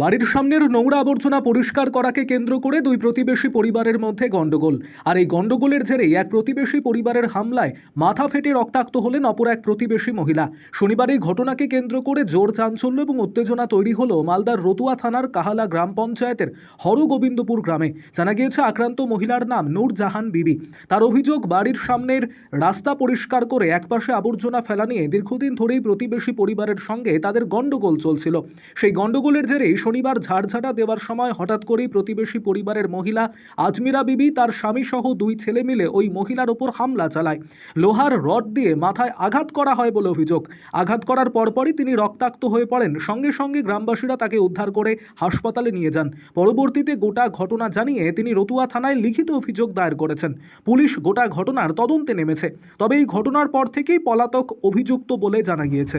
বাড়ির সামনের নোংরা আবর্জনা পরিষ্কার করাকে কেন্দ্র করে দুই প্রতিবেশী পরিবারের মধ্যে গণ্ডগোল। আর এই গণ্ডগোলের জেরেই এক প্রতিবেশী পরিবারের হামলায় মাথা ফেটে রক্তাক্ত হলেন অপর এক প্রতিবেশী মহিলা। শনিবার এই ঘটনাকে কেন্দ্র করে জোর চাঞ্চল্য এবং উত্তেজনা তৈরি হলো মালদার রতুয়া থানার কাহালা গ্রাম পঞ্চায়েতের হরগোবিন্দপুর গ্রামে। জানা গিয়েছে, আক্রান্ত মহিলার নাম নূর জাহান বিবি। তার অভিযোগ, বাড়ির সামনের রাস্তা পরিষ্কার করে একপাশে আবর্জনা ফেলা নিয়ে দীর্ঘদিন ধরেই প্রতিবেশী পরিবারের সঙ্গে তাদের গণ্ডগোল চলছিল। সেই গণ্ডগোলের জেরেই শনিবার ঝাড়ঝাটা দেওয়ার সময় হঠাৎ করেই প্রতিবেশী পরিবারের মহিলা আজমিরা বিবি তার স্বামী সহ দুই ছেলে মিলে ওই মহিলার ওপর হামলা চালায়। লোহার রড দিয়ে মাথায় আঘাত করা হয় বলে অভিযোগ। আঘাত করার পরপরই তিনি রক্তাক্ত হয়ে পড়েন। সঙ্গে সঙ্গে গ্রামবাসীরা তাকে উদ্ধার করে হাসপাতালে নিয়ে যান। পরবর্তীতে গোটা ঘটনা জানিয়ে তিনি রতুয়া থানায় লিখিত অভিযোগ দায়ের করেছেন। পুলিশ গোটা ঘটনার তদন্তে নেমেছে। তবে এই ঘটনার পর থেকেই পলাতক অভিযুক্ত বলে জানা গিয়েছে।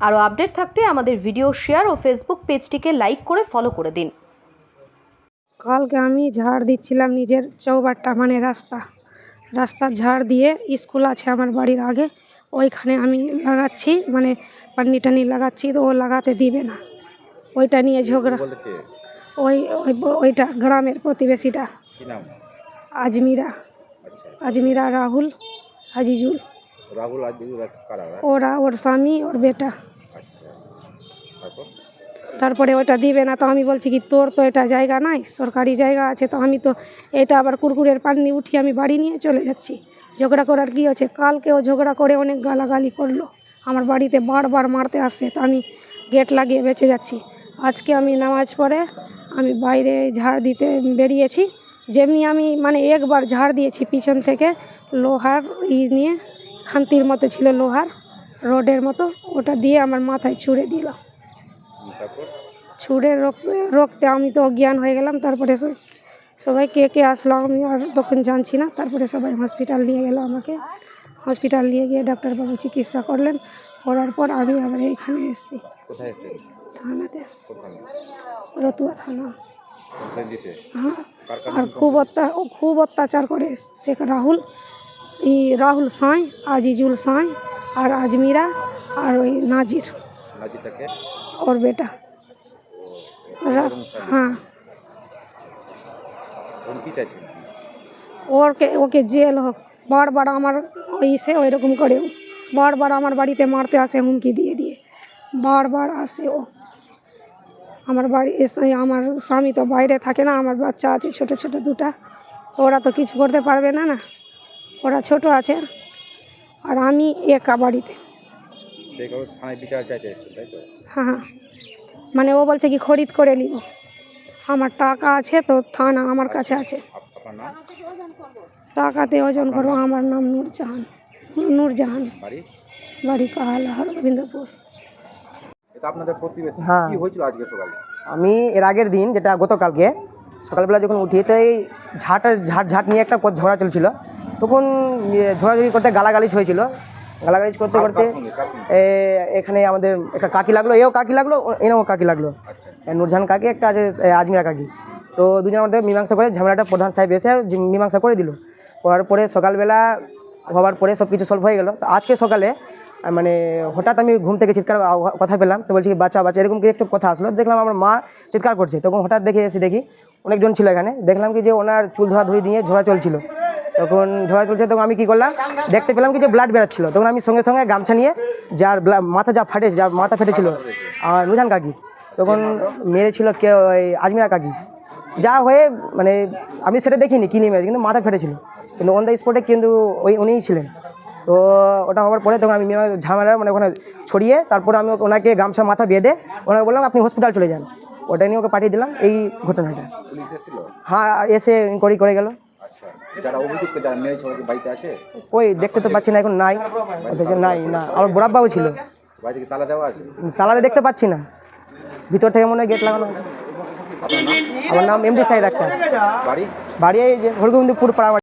আরও আপডেট থাকতে আমাদের ভিডিও শেয়ার ও ফেসবুক পেজটিকে লাইক করে ফলো করে দিন। কালকে আমি ঝাড় দিচ্ছিলাম নিজের চৌবাট্টা মানে রাস্তা। রাস্তা ঝাড় দিয়ে স্কুল আছে আমার বাড়ির আগে। ওইখানে আমি লাগাচ্ছি মানে পান্নি টানি লাগাচ্ছি তো ও লাগাতে দিবে না। ওইটা নিয়ে ঝগড়া। ওই ওই- ওইটা গ্রামের প্রতিবেশীটা। আজমিরা। আচ্ছা। আজমিরা রাহুল আজিজুল। রাহুল আজ ওরা? ওরা ওর স্বামী ওর বেটা। তারপরে ওটা দিবে না, তো আমি বলছি কি, তোর তো এটা জায়গা নাই, সরকারি জায়গা আছে, তো আমি তো এটা আবার কুরকুরের পানি উঠিয়ে আমি বাড়ি নিয়ে চলে যাচ্ছি। ঝগড়া করার কি আছে? কালকেও ঝগড়া করে অনেক গালাগালি করল। আমার বাড়িতে বারবার মারতে আসছে, তো আমি গেট লাগিয়ে বেঁচে যাচ্ছি। আজকে আমি নামাজ পড়ে আমি বাইরে ঝাড় দিতে বেরিয়েছি, যেমনি আমি মানে একবার ঝাড় দিয়েছি পিছন থেকে, লোহার ই নিয়ে, খান্তির মতো ছিল লোহার রোডের মতো, ওটা দিয়ে আমার মাথায় ছুঁড়ে দিল। ছুঁড়ে রক্তে আমি তো অজ্ঞান হয়ে গেলাম তারপরে সবাই কে কে আসলো আমি আর তখন জানছি না। তারপরে সবাই হসপিটাল নিয়ে গেল আমাকে। হসপিটাল নিয়ে গিয়ে ডাক্তারবাবু চিকিৎসা করলেন। করার পর আমি আবার এখানে এসেছি। থানাতে। রতুয়া থানা। হ্যাঁ। আর খুব অত্যা ও খুব অত্যাচার করে। শেখ রাহুল ই রাহুল সাঁই আজিজুল সাঁই আর আজমিরা আর ওই নাজির। ওর বেটা। রা- হ্যাঁ। হুমকি চাইছে ওকে ওকে জেল হোক। বারবার আমার ইসে ওই রকম করে। বারবার আমার বাড়িতে মারতে আসে হুমকি দিয়ে দিয়ে। বারবার আসে ও। আমার বাড়ি এসে আমার স্বামী তো বাইরে থাকে না আমার বাচ্চা আছে ছোট ছোট দুটা। তো ওরা তো কিছু করতে পারবে না না। ওরা ছোট আছে। আর আমি একা বাড়িতে। বিচার চাইতে তাই তো? হ্যাঁ হ্যাঁ। মানে ও বলছে কি খরিদ করে নিব। আমার টাকা আছে তো থানা আমার কাছে আছে। আপনার নাম? টাকাতে ওজন করব আমার নাম নূরজাহান নূরজাহান বাড়ি? বাড়ি কাহালা হরগোবিন্দপুর আপনাদের প্রতিবেশী। হ্যাঁ। কি হয়েছিল আজকে সকালে? আমি এর আগের দিন যেটা গতকালকে সকালবেলা যখন উঠি তো এই ঝাঁটা ঝাঁট ঝাঁট নিয়ে একটা পথ ঝগড়া চলছিল। তখন ঝোড়াঝুড়ি করতে গালাগালিজ হয়েছিল। গালাগালিজ করতে করতে এখানে আমাদের একটা কাকি লাগল এও কাকি লাগল এনেও কাকি লাগল। আচ্ছা। নূরজাহান কাকি একটা আছে আজমিরা কাকি। তো দুজনের মধ্যে মীমাংসা করে ঝামেলাটা প্রধান সাহেব এসে মীমাংসা করে দিল। করার পরে সকালবেলা হওয়ার পরে সব কিছু সলভ হয়ে গেল। তো আজকে সকালে মানে হঠাৎ আমি ঘুম থেকে চিৎকার কথা পেলাম। তো বলছি বাচ্চা বাচ্চা এরকম কি একটু কথা আসলো। দেখলাম আমার মা চিৎকার করছে। তখন হঠাৎ দেখে এসে দেখি অনেকজন ছিল এখানে। দেখলাম কি যে ওনার চুল ধরা ধরি দিয়ে ঝোড়া চলছিল। তখন ঝোড়া চলছে তখন আমি কি করলাম? দেখতে পেলাম কি যে ব্লাড বেরোচ্ছিল। তখন আমি সঙ্গে সঙ্গে গামছা নিয়ে যার মাথা যা ফাটে যার মাথা ফেটেছিল আর নুজান কাকি তখন মেরেছিল কে ওই আজমিরা কাকি। যা হয়ে মানে আমি সেটা দেখিনি কিনে মেরেছে কিন্তু মাথা ফেটেছিল। কিন্তু অন দ্য স্পটে কিন্তু ওই উনিই ছিলেন। তো ওটা হওয়ার পরে তখন আমি মেয়ে- ঝামেলা মানে ওখানে ছড়িয়ে তারপরে আমি ওনাকে গামছা মাথা বেঁধে ওনাকে বললাম আপনি হসপিটাল চলে যান। ওটা নিয়ে ওকে পাঠিয়ে দিলাম এই ঘটনাটা। হ্যাঁ এসে ইনকোয়ারি করে গেল। যারা অভিযুক্ত যারা মেরেছে ওরা কি বাড়িতে আছে? ওই দেখতে তো পাচ্ছি না এখন নাই। অথচ নাই না। আমার বরাব্বাও ছিল। বাড়িতে কি তালা দেওয়া আছে? তালারে দেখতে পাচ্ছি না। ভিতর থেকে মনে হয় গেট লাগানো আছে আমার নাম এমডি সাইদ আক্তার। বাড়ি? বাড়ি এই যে হরগোবিন্দপুর পাড়া